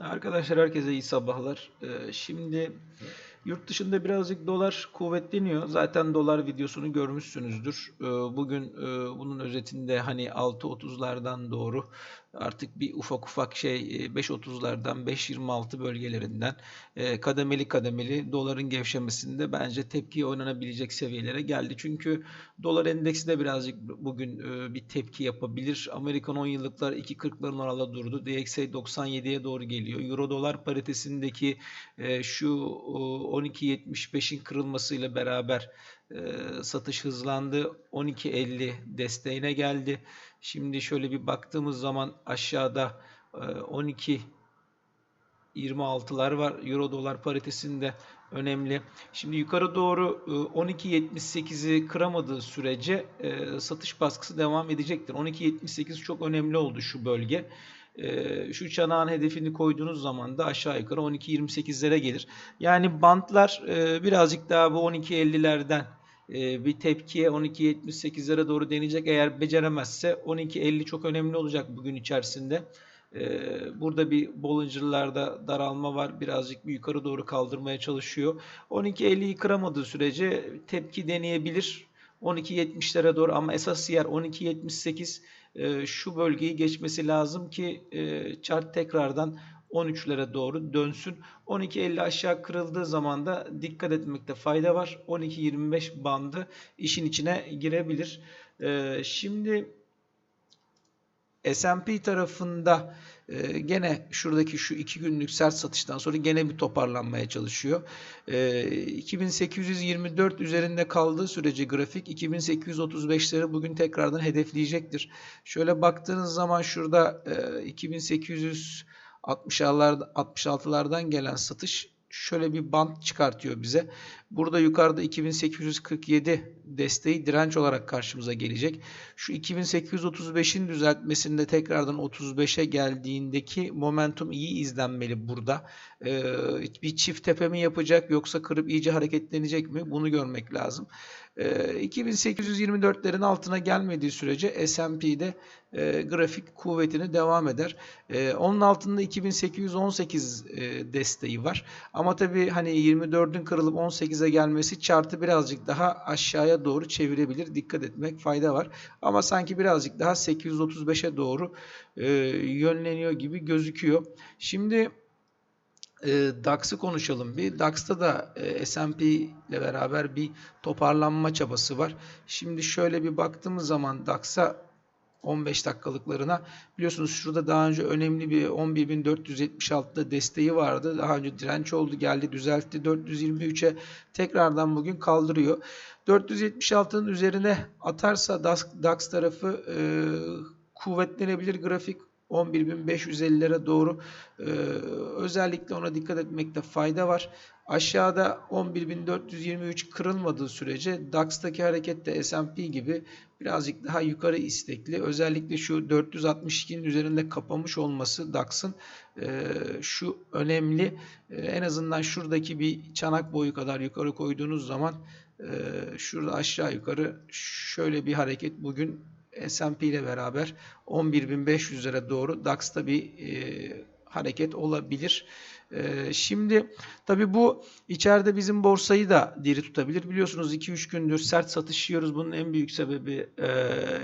Arkadaşlar herkese iyi sabahlar. Ee, Şimdi yurt dışında birazcık dolar kuvvetleniyor. Zaten dolar videosunu görmüşsünüzdür. Ee, Bugün e, bunun özetinde hani 6.30'lardan doğru artık bir ufak ufak şey e, 5.30'lardan 5.26 bölgelerinden e, kademeli kademeli doların gevşemesinde bence tepki oynanabilecek seviyelere geldi. Çünkü dolar endeksi de birazcık bugün e, bir tepki yapabilir. Amerikan 10 yıllıklar 2.40'ların orada durdu. DXY 97'ye doğru geliyor. Euro dolar paritesindeki e, şu e, 12.75'in kırılmasıyyle beraber e, satış hızlandı. 12.50 desteğine geldi. Şimdi şöyle bir baktığımız zaman aşağıda e, 12 26'lar var. Euro dolar paritesinde önemli. Şimdi yukarı doğru e, 12.78'i kıramadığı sürece e, satış baskısı devam edecektir. 12.78 çok önemli oldu şu bölge. E, Şu çanağın hedefini koyduğunuz zaman da aşağı yukarı 12.28'lere gelir. Yani bantlar e, birazcık daha bu 12.50'lerden e, bir tepkiye 12.78'lere doğru deneyecek. Eğer beceremezse 12.50 çok önemli olacak bugün içerisinde. Ee, Burada bir Bollinger'larda daralma var. Birazcık bir yukarı doğru kaldırmaya çalışıyor. 12.50'yi kıramadığı sürece tepki deneyebilir. 12.70'lere doğru ama esas yer 12.78 Ee, şu bölgeyi geçmesi lazım ki e, chart tekrardan 13'lere doğru dönsün. 12.50 aşağı kırıldığı zaman da dikkat etmekte fayda var. 12.25 bandı işin içine girebilir. Ee, Şimdi S&P tarafında e, gene şuradaki şu iki günlük sert satıştan sonra gene bir toparlanmaya çalışıyor. E, 2824 üzerinde kaldığı sürece grafik 2835'leri bugün tekrardan hedefleyecektir. Şöyle baktığınız zaman şurada e, 2860'lar 66'lardan gelen satış şöyle bir bant çıkartıyor bize. Burada yukarıda 2847 desteği direnç olarak karşımıza gelecek. Şu 2835'in düzeltmesinde tekrardan 35'e geldiğindeki momentum iyi izlenmeli burada. Ee, bir çift tepe mi yapacak yoksa kırıp iyice hareketlenecek mi? Bunu görmek lazım. Ee, 2824'lerin altına gelmediği sürece S&P'de e, grafik kuvvetini devam eder. E, onun altında 2818 e, desteği var. Ama tabii hani 24'ün kırılıp 18'e gelmesi chartı birazcık daha aşağıya doğru çevirebilir. Dikkat etmek fayda var. Ama sanki birazcık daha 835'e doğru e, yönleniyor gibi gözüküyor. Şimdi e, DAX'ı konuşalım bir. DAX'ta da e, S&P ile beraber bir toparlanma çabası var. Şimdi şöyle bir baktığımız zaman DAX'a 15 dakikalıklarına biliyorsunuz şurada daha önce önemli bir 11.476'da desteği vardı. Daha önce direnç oldu geldi düzeltti 423'e tekrardan bugün kaldırıyor. 476'nın üzerine atarsa DAX, DAX tarafı e, kuvvetlenebilir grafik 11.550'lere doğru e, özellikle ona dikkat etmekte fayda var. Aşağıda 11.423 kırılmadığı sürece DAX'taki hareket de S&P gibi birazcık daha yukarı istekli. Özellikle şu 462'nin üzerinde kapamış olması DAX'ın e, şu önemli. E, en azından şuradaki bir çanak boyu kadar yukarı koyduğunuz zaman e, şurada aşağı yukarı şöyle bir hareket bugün S&P ile beraber 11.500'lere doğru DAX'ta bir e, hareket olabilir. E, şimdi tabi bu içeride bizim borsayı da diri tutabilir. Biliyorsunuz 2-3 gündür sert satış yiyoruz. Bunun en büyük sebebi e,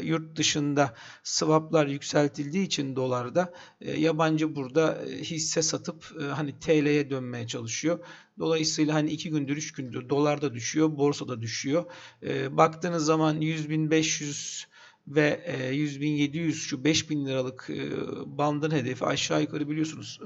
yurt dışında swaplar yükseltildiği için dolarda e, yabancı burada e, hisse satıp e, hani TL'ye dönmeye çalışıyor. Dolayısıyla hani 2 gündür 3 gündür dolar da düşüyor, borsa da düşüyor. E, baktığınız zaman 100.500 ve e, 100.700 şu 5.000 liralık e, bandın hedefi aşağı yukarı biliyorsunuz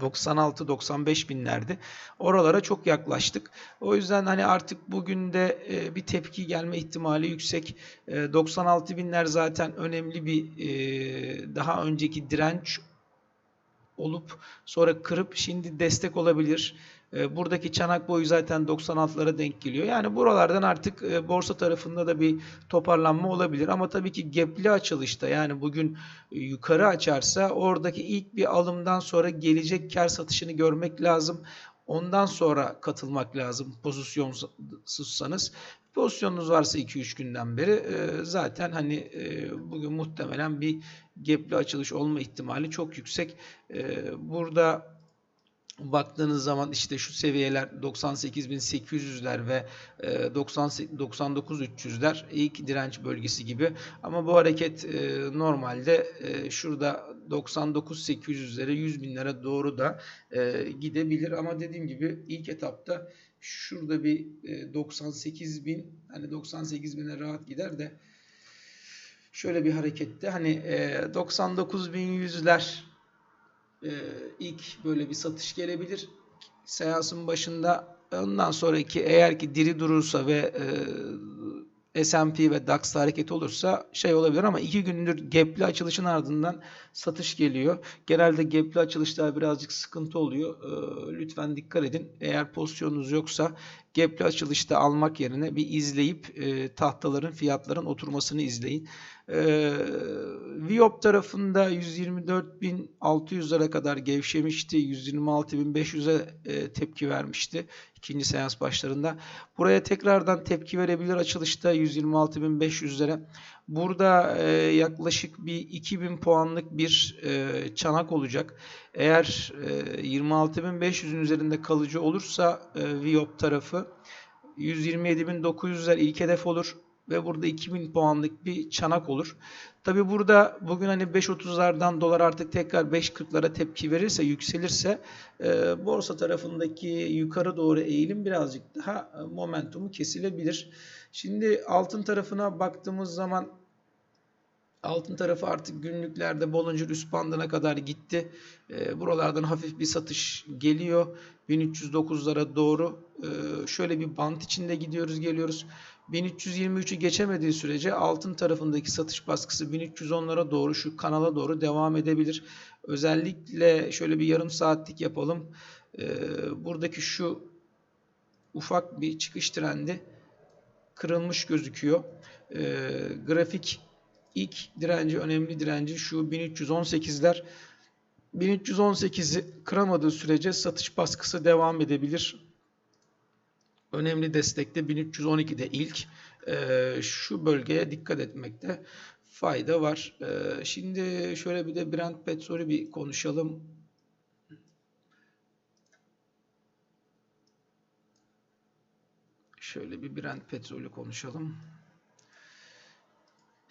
e, 96-95 binlerdi. Oralara çok yaklaştık. O yüzden hani artık bugün de e, bir tepki gelme ihtimali yüksek. E, 96 binler zaten önemli bir e, daha önceki direnç olup sonra kırıp şimdi destek olabilir. E, Buradaki çanak boyu zaten 96'lara denk geliyor. Yani buralardan artık e, borsa tarafında da bir toparlanma olabilir. Ama tabii ki gapli açılışta yani bugün e, yukarı açarsa oradaki ilk bir alımdan sonra gelecek kar satışını görmek lazım. Ondan sonra katılmak lazım pozisyonsuzsanız. Pozisyonunuz varsa 2-3 günden beri e, zaten hani bugün muhtemelen bir gap'li açılış olma ihtimali çok yüksek. Burada baktığınız zaman işte şu seviyeler 98.800'ler ve e, 90 99.300'ler ilk direnç bölgesi gibi. Ama bu hareket e, normalde e, şurada 99.800'lere 100 binlere doğru da e, gidebilir. Ama dediğim gibi ilk etapta şurada bir e, 98 bin hani 98 bine rahat gider de şöyle bir harekette hani e, 99.100'ler e, ilk böyle bir satış gelebilir seansın başında. Ondan sonraki eğer ki diri durursa ve e, S&P ve DAX hareket olursa şey olabilir ama iki gündür gap'li açılışın ardından satış geliyor. Genelde gap'li açılışlar birazcık sıkıntı oluyor. E, lütfen dikkat edin. Eğer pozisyonunuz yoksa gap'li açılışta almak yerine bir izleyip e, tahtaların fiyatların oturmasını izleyin. E, Viop tarafında 124.600'lere kadar gevşemişti. 126.500'e e, tepki vermişti ikinci seans başlarında. Buraya tekrardan tepki verebilir açılışta 126.500'lere. Burada e, yaklaşık bir 2000 puanlık bir e, çanak olacak. Eğer e, 26.500'ün üzerinde kalıcı olursa e, Viop tarafı 127.900'ler ilk hedef olur ve burada 2000 puanlık bir çanak olur. Tabi burada bugün hani 5.30'lardan dolar artık tekrar 5.40'lara tepki verirse, yükselirse e, borsa tarafındaki yukarı doğru eğilim birazcık daha momentumu kesilebilir. Şimdi altın tarafına baktığımız zaman Altın tarafı artık günlüklerde Bollinger üst bandına kadar gitti. E, buralardan hafif bir satış geliyor. 1309'lara doğru e, şöyle bir bant içinde gidiyoruz geliyoruz. 1323'ü geçemediği sürece altın tarafındaki satış baskısı 1310'lara doğru şu kanala doğru devam edebilir. Özellikle şöyle bir yarım saatlik yapalım. E, buradaki şu ufak bir çıkış trendi kırılmış gözüküyor. E, grafik ilk direnci, önemli direnci şu 1318'ler. 1318'i kıramadığı sürece satış baskısı devam edebilir. Önemli destekte 1312'de ilk. Ee, şu bölgeye dikkat etmekte fayda var. Ee, şimdi şöyle bir de Brent petrolü bir konuşalım. Şöyle bir Brent petrolü konuşalım.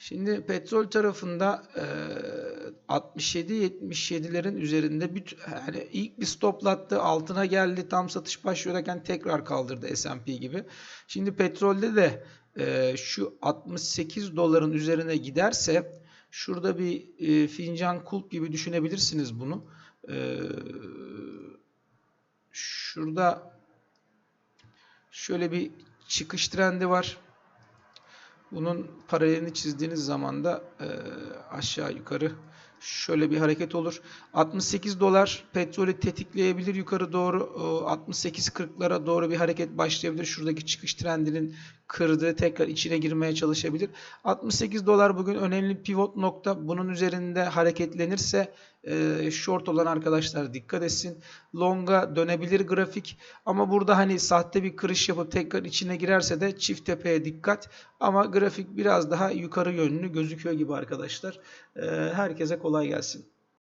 Şimdi petrol tarafında e, 67-77'lerin üzerinde bir, yani ilk bir stoplattı altına geldi tam satış başlıyorken tekrar kaldırdı S&P gibi. Şimdi petrolde de e, şu 68 doların üzerine giderse şurada bir e, fincan kulp gibi düşünebilirsiniz bunu. E, şurada şöyle bir çıkış trendi var. Bunun paralelini çizdiğiniz zaman da e, aşağı yukarı şöyle bir hareket olur. 68 dolar petrolü tetikleyebilir yukarı doğru. 68-40'lara doğru bir hareket başlayabilir. Şuradaki çıkış trendinin kırdığı tekrar içine girmeye çalışabilir. 68 dolar bugün önemli pivot nokta. Bunun üzerinde hareketlenirse e, short olan arkadaşlar dikkat etsin. Long'a dönebilir grafik. Ama burada hani sahte bir kırış yapıp tekrar içine girerse de çift tepeye dikkat. Ama grafik biraz daha yukarı yönlü gözüküyor gibi arkadaşlar. E, herkese kolay gelsin.